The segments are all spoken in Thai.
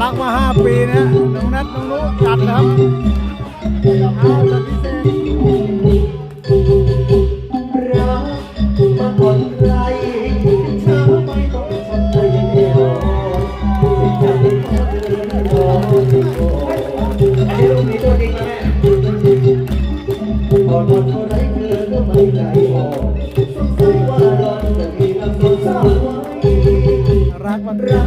รักมาห้าปีนะน้องนัทน้องนุจัดนะครับเอาจัดพิเศษรักมาก่อนใครเธอไม่ต้องสนใจเดียวจะเป็นคนเดินรออันนี้ลูกนี้ตัวจริงนะแม่ก่อนวันเท่าไรเธอก็ไม่ใจอ่อนสงสัยว่าราจะมีรักสดใสไว้รักมันรัก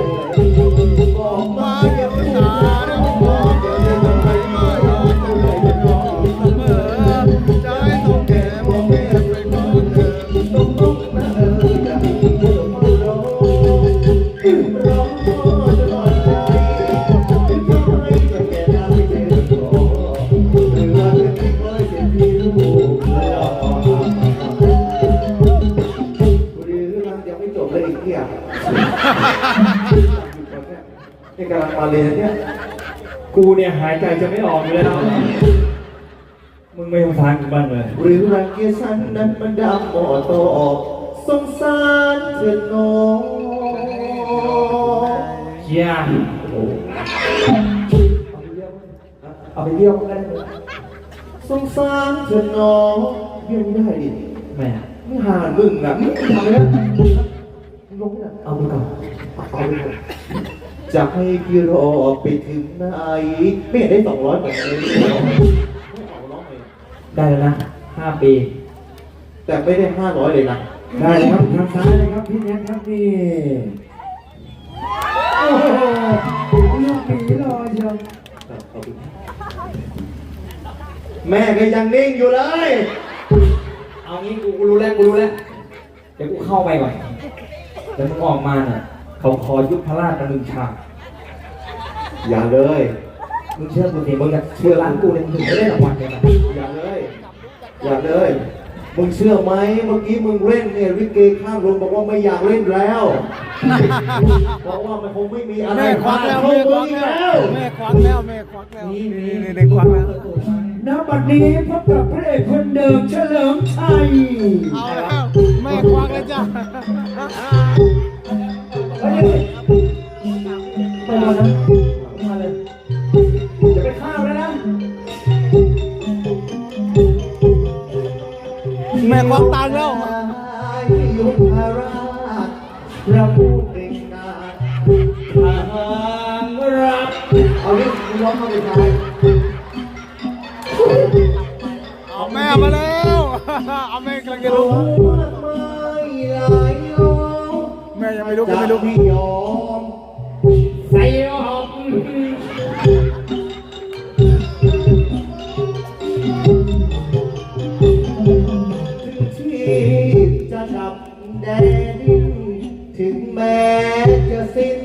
เลยอีกเนี่ยนี่กำลังมาเลยนะเนี่ยกูเนี่ยหายใจจะไม่ออกอยู่แล้ว มึงไม่สงสารกูบ้างเลย หรือรังเกียจฉันนั้นมันดำหมอตอสงสารเธอน้องเฮียโอ้เอาไปเยี่ยมกันเลยสงสารเธอน้องเยี่ยมไม่ได้ดิ แม่ไม่หามึงอะมึงทำอะไรนะ มึงลงไม่ได้เอาไปก่อนเอาไปก่อนจะให้พี่รอไปถึงไหนไม่เห็นได้สองร้อยแบบนี้ไม่เอาร้อยได้แล้วนะห้าปี แต่ไม่ได้ห้าร้อยเลยนะ ได้ครับทางซ้ายเลยครับพี่แน็กครับนี่โอ้โหลูกผีรอเชียวแม่ก็ยังนิ่งอยู่เลย เอางี้กูกูรู้แล้วกูรู้แล้ว เดี๋ยวกูเข้าไปก่อน เดี๋ยวมึงออกมาเนี่ยเขาขอยุบพระราชหนึ่งฉากอย่าเลย มึงเชื่อกูสิมึงอะเชื่อร้านกูเนี่ยมึงถึงไม่ได้รางวัลเลยนะอย่าเลย อย่าเลย มึงเชื่อไหมเมื่อกี้มึงเล่นเนี่ยวิเกข้างโรงบอกว่าไม่อยากเล่นแล้วเพราะว่ามันคงไม่มีอะไรแม่ควักแล้วพาแม่ดควักมึงแล้แล้ววแม่ควักแล้วแม่ควักแล้วนี่นี่นี่ได้ควักแล้วณบัดนี้พบกับพระเอกคนเดิมเฉลิมชัยเอาแล้วแม่ควักแล้วจ้ะเฮ้ยไปมาน แม่ควักตังค์แล้วยุทธราชพระผู้เป็นนาทางรักเอาเรื่องมึงร้องเข้าไปท้ายเอาแม่มาแล้ว เอาแม่กำลังจะรู้ลุกมากมายหลายล้อแม่ยังไม่ลุกจะยังไม่ลุกไม่ยอมใส่ออก สิ้น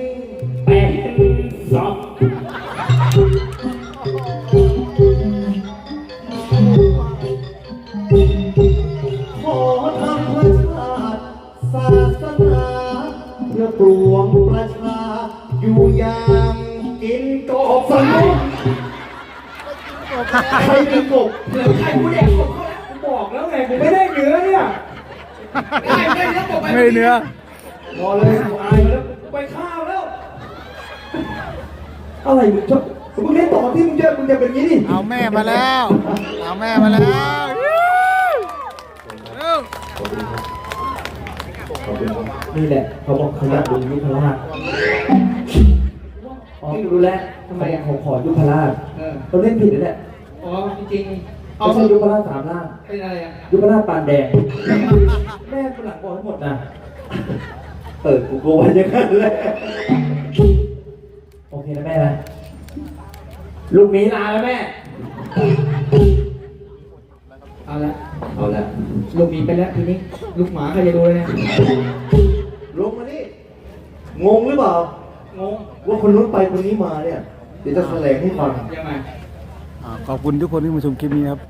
เป็นศพขอทำเพื่อชาติศาสนาเพื่อปวงประชา อยู่อย่างกินกบสนุกใครกินกบเหลือใครกูแดกผมเขาแล้วกูบอกแล้วไงกูไม่ได้เนื้อเนี่ยได้ไม่ได้เนื้อบอกไป ไม่เนื้อ พอเลยกูอายมาแล้วกู ไปข้าวแล้ว อะไรมึงชอบมึงเล่นต่อที่มึงจะมึงจะเป็นอย่างนี้ดิเอาแม่มาแล้ว เอาแม่มาแล้วเร็วนี่แหละ เขาบอกขยันบุญยุพราชอ๋อรู้แล้วทำไมเขาขอยุพราชเขาเล่นผิดแล้วแหละอ๋อจริงๆไม่ใช่ยุพราชสามล่างเป็นอะไรอะยุพราชปานแดงแม่คนหลังบอกให้หมดนะ เออกูกลัวอย่างนั้นแหละโอเคนะแม่นะลูกหมีลาแล้วแม่ เอาละเอาละลูกหมีไปแล้วทีนี้ ลูกหมาใครจะดูเลยนะลงมานี่งงหรือเปล่า งงว่าคนนู้นไปคนนี้มาเนี่ย เดี๋ยวจะแถลงให้ฟังยังไง อ่าขอบคุณทุกคนที่มาชมคลิปนี้ครับ